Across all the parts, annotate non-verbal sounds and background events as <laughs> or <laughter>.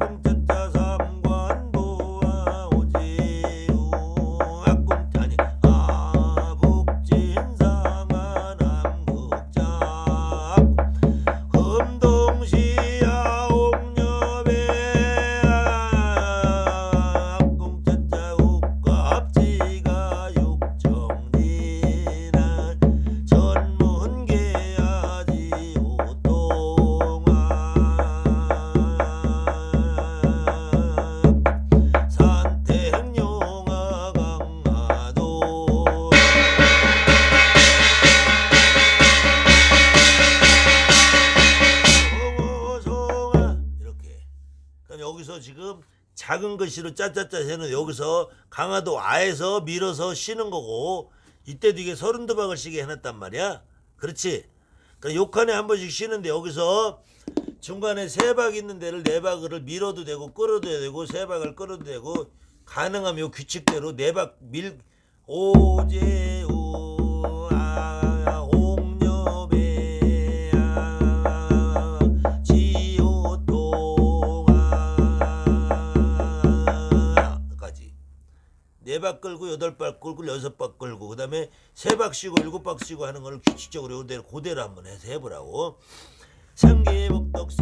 악공 여기서 지금 작은 글씨로 짜짜짜 해는 여기서 강화도 아에서 밀어서 쉬는 거고 이때도 이게 서른 도박을 쉬게 해놨단 말이야. 그렇지? 그러니까 욕한에 한 번씩 쉬는데 여기서 중간에 세 박 있는 데를 네 박을 밀어도 되고 끌어도 되고 세 박을 끌어도 되고 가능하면 요 규칙대로 네 박 밀 오제 네 박 끌고 여덟 박 끌고 여섯 박 끌고 그다음에 세 박 쉬고 일곱 박 쉬고 하는 걸 규칙적으로 그대로 한번 해서 해보라고. 생기 복덕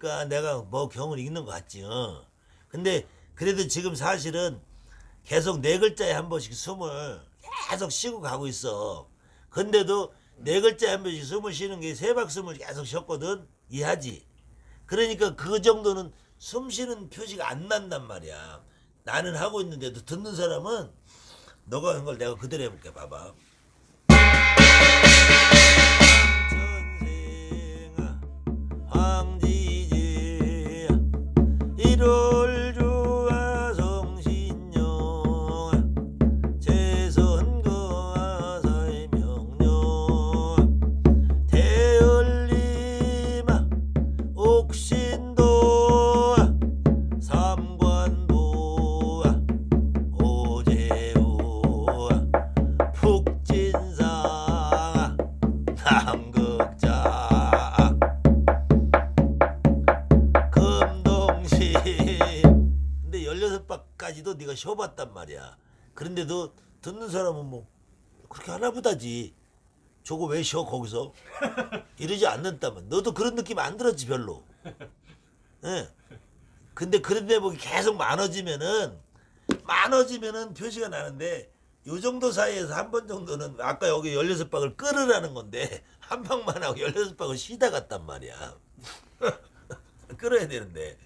하니까 내가 뭐 경을 읽는 것 같지 어. 근데 그래도 지금 사실은 계속 네 글자에 한 번씩 숨을 계속 쉬고 가고 있어. 근데도 네 글자에 한 번씩 숨을 쉬는 게 세 박 숨을 계속 쉬었거든. 이해하지? 그러니까 그 정도는 숨 쉬는 표시가 안 난단 말이야. 나는 하고 있는데도 듣는 사람은 너가 한 걸 내가 그대로 해볼게. 봐봐. 황지지 일 쉬어봤단 말이야 그런데도 듣는 사람은 뭐 그렇게 하나 보다지 저거 왜 쉬어 거기서 이러지 않는다면 너도 그런 느낌 안 들었지 별로 예. 근데 그런 대목이 계속 많아지면은 많아지면은 표시가 나는데 요 정도 사이에서 한 번 정도는 아까 여기 16박을 끌으라는 건데 한 방만 하고 16박을 쉬다 갔단 말이야. <laughs> 끌어야 되는데.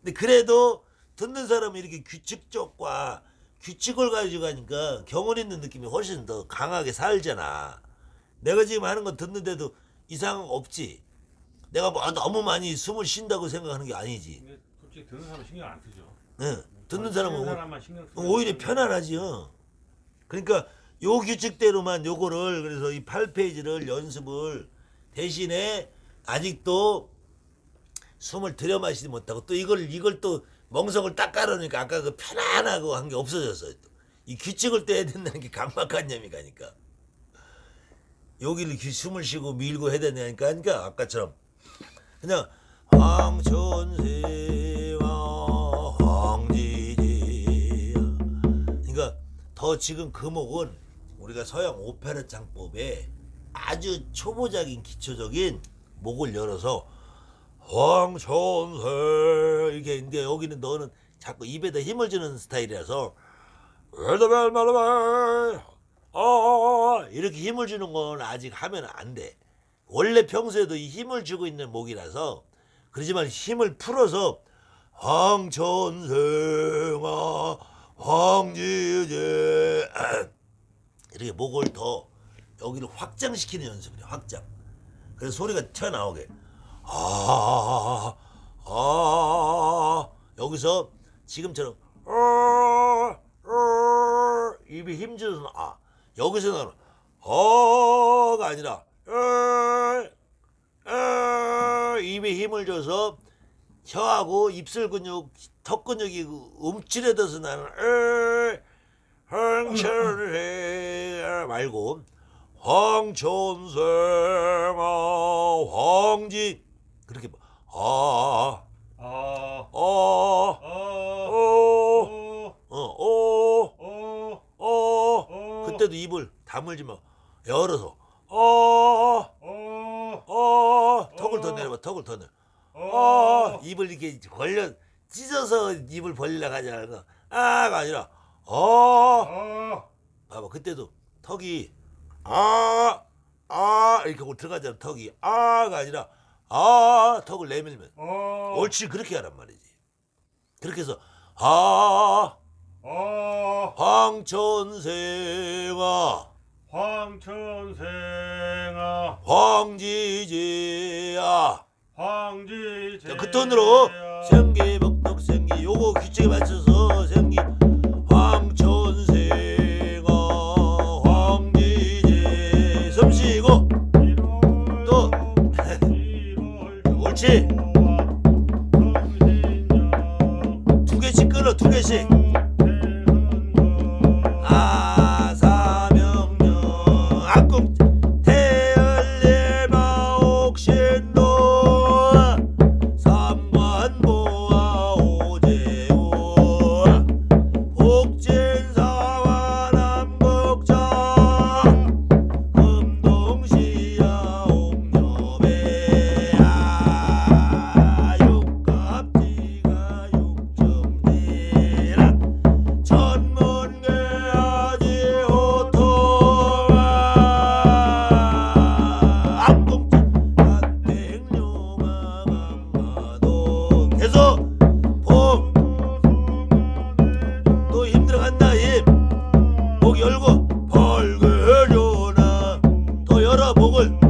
근데 그래도 듣는 사람은 이렇게 규칙적과 규칙을 가지고 가니까 경험 있는 느낌이 훨씬 더 강하게 살잖아. 내가 지금 하는 건 듣는데도 이상 없지. 내가 뭐 너무 많이 숨을 쉰다고 생각하는 게 아니지. 근데 솔직히 듣는 사람 신경 안 쓰죠. 응. 듣는 사람은 듣는 오- 사람만 신경 쓰. 오히려 편안하지요. 그러니까 요 규칙대로만 요거를 그래서 이 8페이지를 연습을 대신에 아직도 숨을 들여 마시지 못하고 또 이걸 이걸 또 멍석을 딱 깔아놓으니까 아까 그 편안하고 한 게 없어졌어요. 또. 이 규칙을 떼야 된다는 게 강박한 념이 가니까 여기를 숨을 쉬고 밀고 해야 되냐니까 그러니까 아까처럼 그냥 황천세와 황지지야 그러니까 더 지금 그 목은 우리가 서양 오페라 창법에 아주 초보적인 기초적인 목을 열어서 황천세 이렇게 근데 여기는 너는 자꾸 입에다 힘을 주는 스타일이라서 웰더벨 말라벨 어 이렇게 힘을 주는 건 아직 하면 안 돼. 원래 평소에도 이 힘을 주고 있는 목이라서 그러지만 힘을 풀어서 황천생아 황지제 <clears throat> 이렇게 목을 더 여기를 확장시키는 연습이래 확장. 그래서 소리가 튀어나오게 아, 아, 여기서 지금처럼 어, 어, 입에 힘주는 아 여기서는 어가 아니라 어, 어, 입에 힘을 줘서 혀하고 입술 근육, 턱 근육이 그 움츠려져서 나는 어, 황천세 말고 황천생아 황지. 아, 아, 어, 어, 어, 어, 오, 오, 오. 그때도 입을 다물지 마. 열어서. 어, 어, 어, 턱을 더 내려봐. 턱을 더 내려. 어, 입을 이렇게 벌려 찢어서 입을 벌리려고 하지 않고 아가 아니라 어, 어, 봐봐. 그때도 턱이 아, 아 이렇게 하고 들어가잖아. 턱이 아가 아니라 아 턱을 내밀면. 어, 옳지 그렇게 하란 말이지. 그렇게 해서 아 어, 황천생아. 황천생아, 황지지야. 황지제. 자, 그 톤으로 생기 복덕 생기 요거 규칙에 맞춰서 생기 두 개씩 여러 복을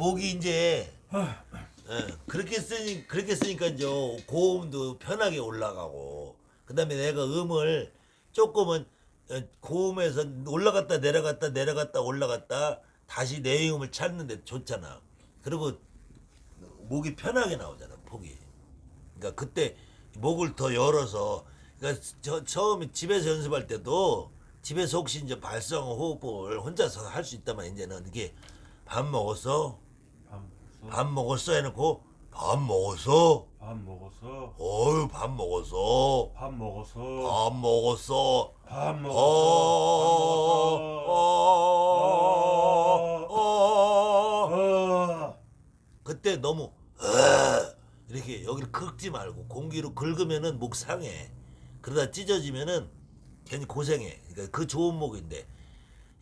목이 이제 예, 그렇게 쓰니 그렇게 쓰니까 이제 고음도 편하게 올라가고 그다음에 내가 음을 조금은 어, 고음에서 올라갔다 내려갔다 내려갔다 올라갔다 다시 내음을 찾는데 좋잖아. 그리고 목이 편하게 나오잖아 폭이. 그러니까 그때 목을 더 열어서 그러니까 저 처음에 집에서 연습할 때도 집에서 혹시 이제 발성 호흡을 혼자서 할 수 있다면 이제는 이게 밥 먹었어? 밥 먹었어 해놓고 밥 먹었어 밥 먹었어? 어유 밥 먹었어 밥 먹었어? 밥 먹었어 밥 어, 먹었어? 어, 어, 어. 어. 그때 너무 어, 이렇게 여기를 긁지 말고 공기로 긁으면은 목 상해. 그러다 찢어지면은 괜히 고생해. 그러니까 그 좋은 목인데.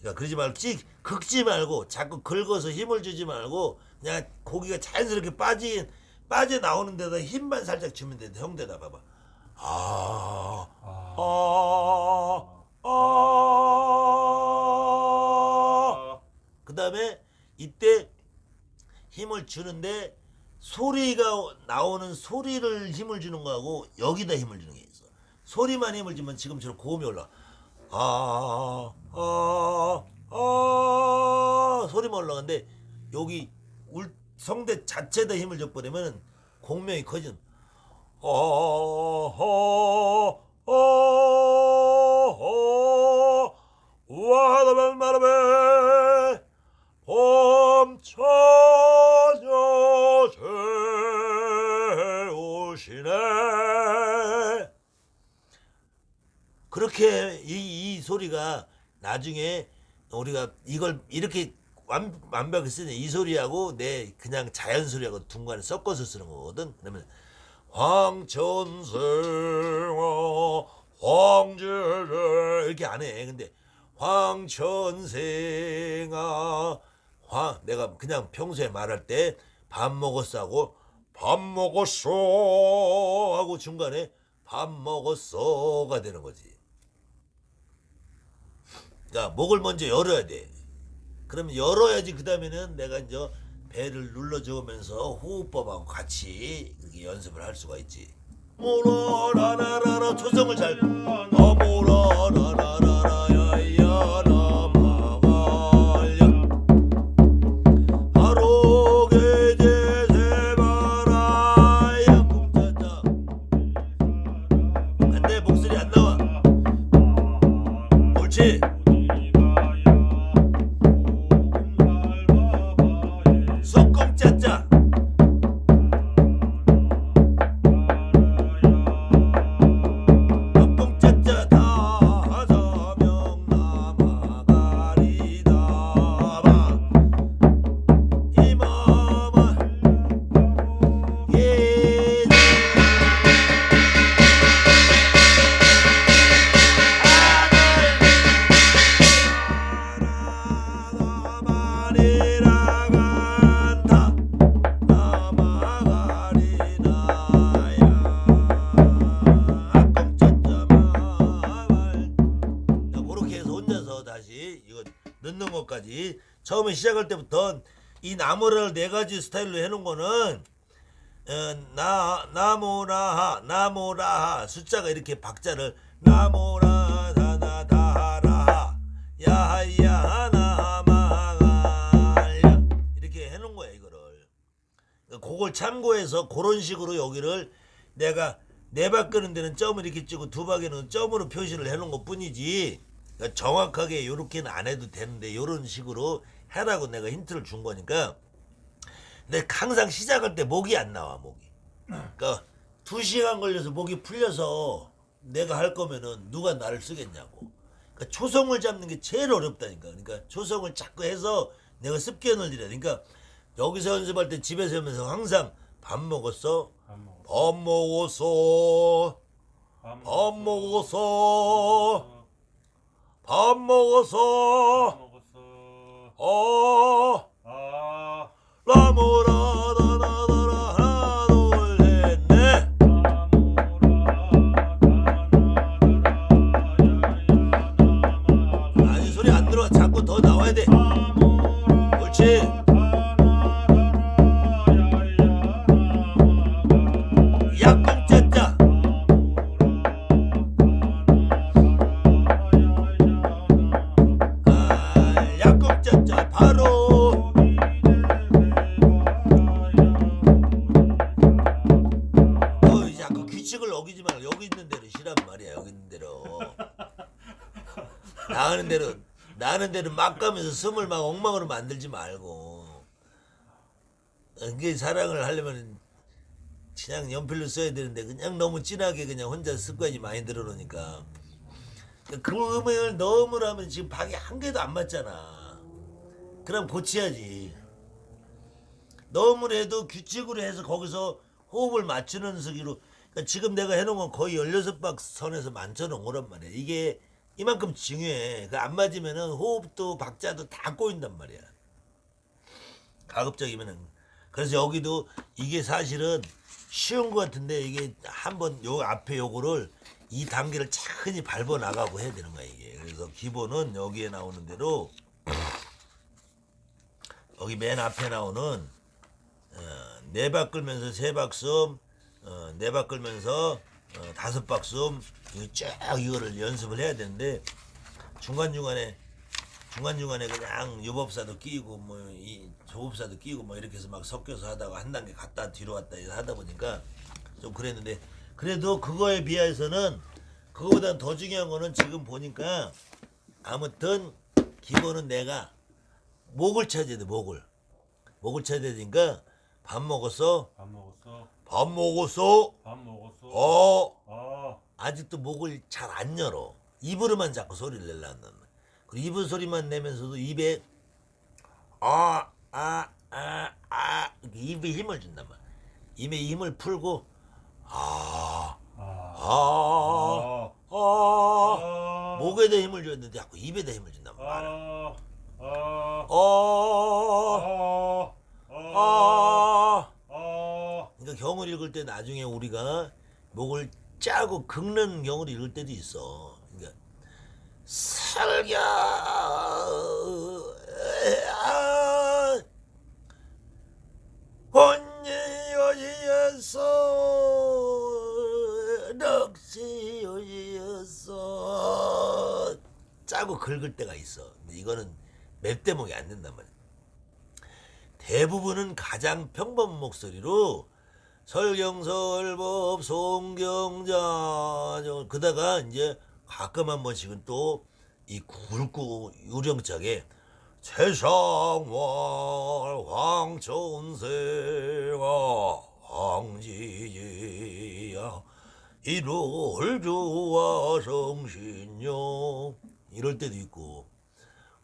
그러니까 그러지 말고 찌 긁지 말고 자꾸 긁어서 힘을 주지 말고 그냥 고기가 자연스럽게 빠진 빠져 나오는 데다 힘만 살짝 주면 돼. 형대다 봐봐. 아, 아. 아, 아. 그 다음에 이때 힘을 주는데 소리가 나오는 소리를 힘을 주는 거하고 여기다 힘을 주는 게 있어. 소리만 힘을 주면 지금처럼 고음이 올라. 아, 아, 아, 소리만 올라가는데 여기 울 성대 자체에다 힘을 줘버리면 공명이 커진. 아, 아, 아, 아, 와다만 마라베 봄처 그렇게 이, 이 소리가 나중에 우리가 이걸 이렇게 완, 완벽히 쓰는 이 소리하고 내 그냥 자연 소리하고 둥간을 섞어서 쓰는 거거든 그러면 황천생아 황제제 이렇게 안 해 근데 황천생아 화 내가 그냥 평소에 말할 때 밥 먹었어 하고 밥 먹었어 하고 중간에 밥 먹었어가 되는 거지. 자 목을 먼저 열어야 돼. 그러면 열어야지 그 다음에는 내가 이제 배를 눌러 주면서 호흡법하고 같이 이렇게 연습을 할 수가 있지. 모라라라라라 초성을 잘. 어 모라라라라 시작할 때부터 이 나무를 네 가지 스타일로 해놓은 거는 어, 나 나무라하 나무라하 숫자가 이렇게 박자를 나무라 다나다라하 야야 나마가야 이렇게 해놓은 거야 이거를. 그걸 참고해서 그런 식으로 여기를 내가 네 박 끄는 데는 점을 이렇게 찍고 두 박에는 점으로 표시를 해놓은 것 뿐이지. 그러니까 정확하게 요렇게는 안 해도 되는데 요런 식으로 해라고 내가 힌트를 준 거니까 근데 항상 시작할 때 목이 안 나와 목이. 그러니까 두 시간 걸려서 목이 풀려서 내가 할 거면은 누가 나를 쓰겠냐고. 그러니까 초성을 잡는 게 제일 어렵다니까. 그러니까 초성을 자꾸 해서 내가 습견을 들여 그러니까 여기서 연습할 때 집에서 하면서 항상 밥 먹었어? 밥 먹었어? 밥 먹었어. 밥밥 먹었어. 밥 먹었어. 먹었 어? 어 아. 라모 나가는 대로 나는 대로 막 가면서 숨을 막 엉망으로 만들지 말고. 이게 사랑을 하려면 그냥 연필로 써야 되는데 그냥 너무 진하게 그냥 혼자 습관이 많이 들어놓으니까. 그 음을 너무 하면 지금 박이 한 개도 안 맞잖아. 그럼 고쳐야지. 너무 해도 규칙으로 해서 거기서 호흡을 맞추는 수기로. 그러니까 지금 내가 해놓은 건 거의 16박 선에서 만져놓은 거란 말이야. 이게 이만큼 중요해. 그 안 맞으면은 호흡도 박자도 다 꼬인단 말이야. 가급적이면은. 그래서 여기도 이게 사실은 쉬운 것 같은데 이게 한번 요 앞에 요거를 이 단계를 차근히 밟아 나가고 해야 되는 거야 이게. 그래서 기본은 여기에 나오는 대로 <clears throat> 여기 맨 앞에 나오는 어, 네박 끌면서 세박 숨, 어, 네박 끌면서 어, 다섯 박 숨, 이거 쫙 이거를 연습을 해야 되는데 중간 중간에 중간 중간에 그냥 유법사도 끼고 뭐 이 조법사도 끼고 뭐 이렇게 해서 막 섞여서 하다가 한 단계 갔다 뒤로 이렇게 하다 보니까 좀 그랬는데 그래도 그거에 비해서는 그거보다 더 중요한 거는 지금 보니까 아무튼 기본은 내가 목을 찾아야 돼 목을. 목을 찾아야 되니까 밥 먹었어 밥 먹었어 밥 먹었어 밥 먹었어 어 아 아직도 목을 잘 안 열어 입으로만 자꾸 소리를 내려 한단 말이야 그리고 입은 소리만 내면서도 입에 아, 아 아아아 입에 힘을 준단 말이야 입에 힘을 풀고 아 아. 아, 아. 아, 아. 목에다 힘을 줬는데 자꾸 입에다 힘을 준단 말이야. 아. 아. 어, 아. 아. 아. 그러니까 경을 읽을 때 나중에 우리가 목을 짜고 긁는 경을 읽을 때도 있어. 그러니까 살겨 아, 혼이여지였어 넋이여지였어 짜고 긁을 때가 있어. 근데 이거는 맵대목이 안 된단 말이야. 대부분은 가장 평범한 목소리로 설경설법 송경자 그다가 이제 가끔 한 번씩은 또 이 굵고 유령짝에 세상월 황천세가 황지지야 이를 주와 성신여 이럴 때도 있고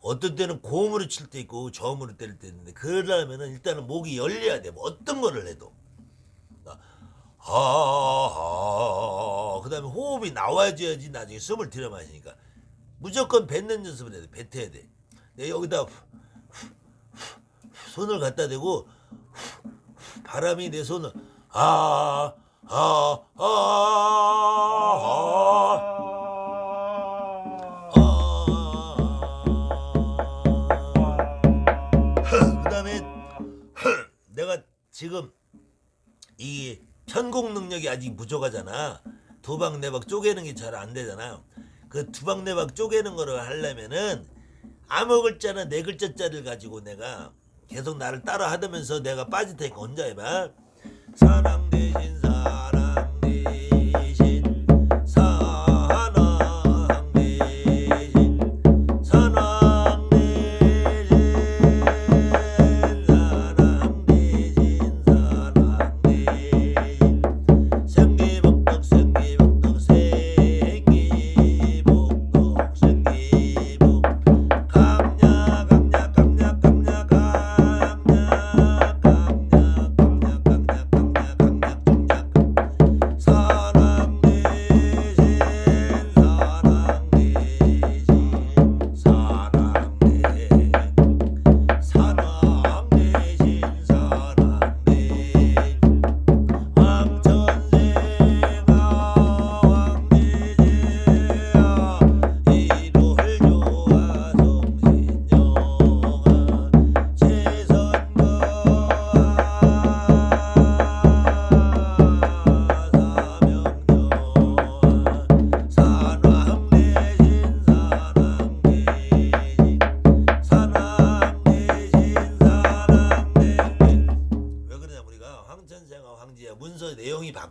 어떤 때는 고음으로 칠 때 있고 저음으로 때릴 때 있는데 그러려면은 일단은 목이 열려야 돼. 뭐 어떤 거를 해도. 아, 그 다음에 호흡이 나와줘야지 나중에 숨을 들여 마시니까. 무조건 뱉는 연습을 해야 돼. 뱉어야 돼. 내 여기다 후, 후, 후, 손을 갖다 대고 후, 후, 바람이 내 손을 아, 아, 아, 아, 아. 지금 이 편곡 능력이 아직 부족하잖아. 두박 네박 쪼개는 게 잘 안 되잖아. 그 두박 네박 쪼개는 거를 하려면은 아무 글자나 네 글자짜리를 가지고 내가 계속 나를 따라 하면서 내가 빠질 테니까 혼자 해봐. 사랑 대신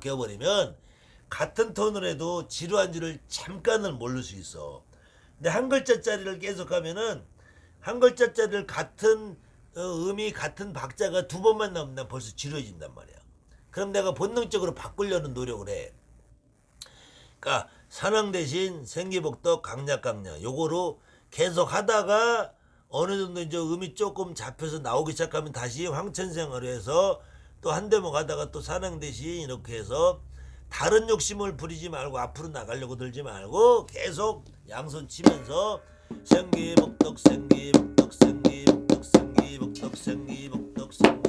바뀌어버리면 같은 톤을 해도 지루한지를 잠깐은 모를 수 있어. 근데 한 글자짜리를 계속 하면은 한 글자짜리를 같은 어, 음이 같은 박자가 두 번만 나오면 난 벌써 지루해진단 말이야. 그럼 내가 본능적으로 바꾸려는 노력을 해. 그러니까 산왕 대신 생기복덕 강약강약 요거로 계속 하다가 어느 정도 이제 음이 조금 잡혀서 나오기 시작하면 다시 황천생을 해서 또 한 대목 하다가 또 산왕 대신 이렇게 해서 다른 욕심을 부리지 말고 앞으로 나가려고 들지 말고 계속 양손 치면서 생기 복덕 생기 복덕 생기 복덕 생기 복덕 생기 복덕 생기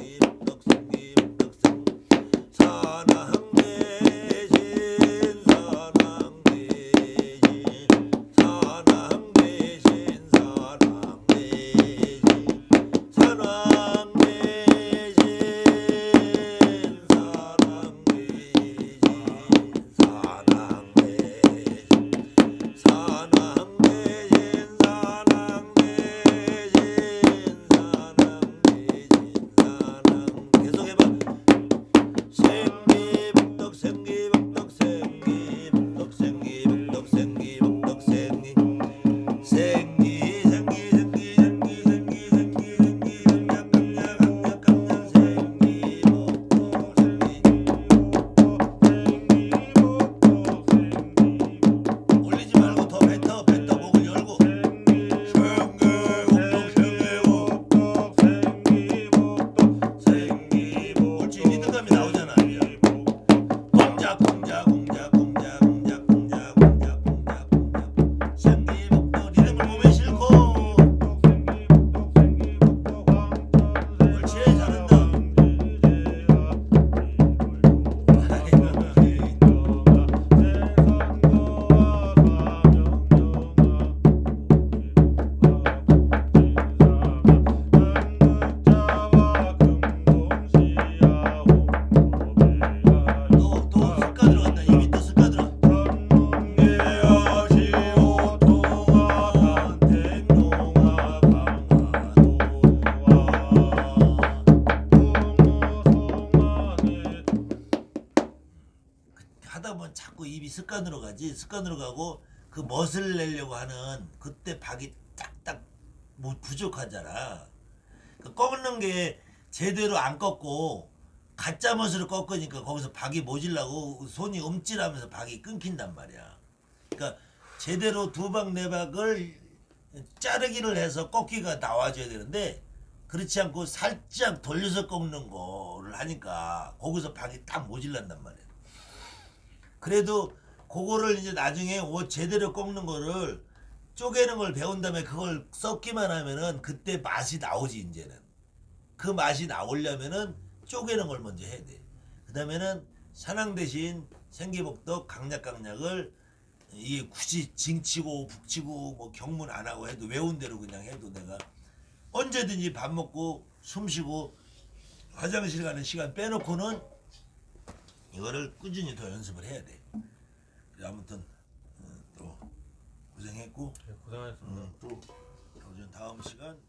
습관으로 가고 그 멋을 내려고 하는 그때 박이 딱딱 뭐 부족하잖아. 그 꺾는 게 제대로 안 꺾고 가짜 멋으로 꺾으니까 거기서 박이 모질라고 손이 움찔하면서 박이 끊긴단 말이야. 그러니까 제대로 두 박 네 박을 자르기를 해서 꺾기가 나와줘야 되는데 그렇지 않고 살짝 돌려서 꺾는 거를 하니까 거기서 박이 딱 모질란단 말이야. 그래도 그거를 이제 나중에 옷 제대로 꺾는 거를 쪼개는 걸 배운 다음에 그걸 섞기만 하면은 그때 맛이 나오지 이제는 그 맛이 나오려면은 쪼개는 걸 먼저 해야 돼. 그 다음에는 산왕 대신 생기복덕 강약강약을 이게 굳이 징치고 북치고 뭐 경문 안 하고 해도 외운 대로 그냥 해도 내가 언제든지 밥 먹고 숨 쉬고 화장실 가는 시간 빼놓고는 이거를 꾸준히 더 연습을 해야 돼. 아무튼 어, 또 고생했고 고생하셨습니다. 음, 또 다음 시간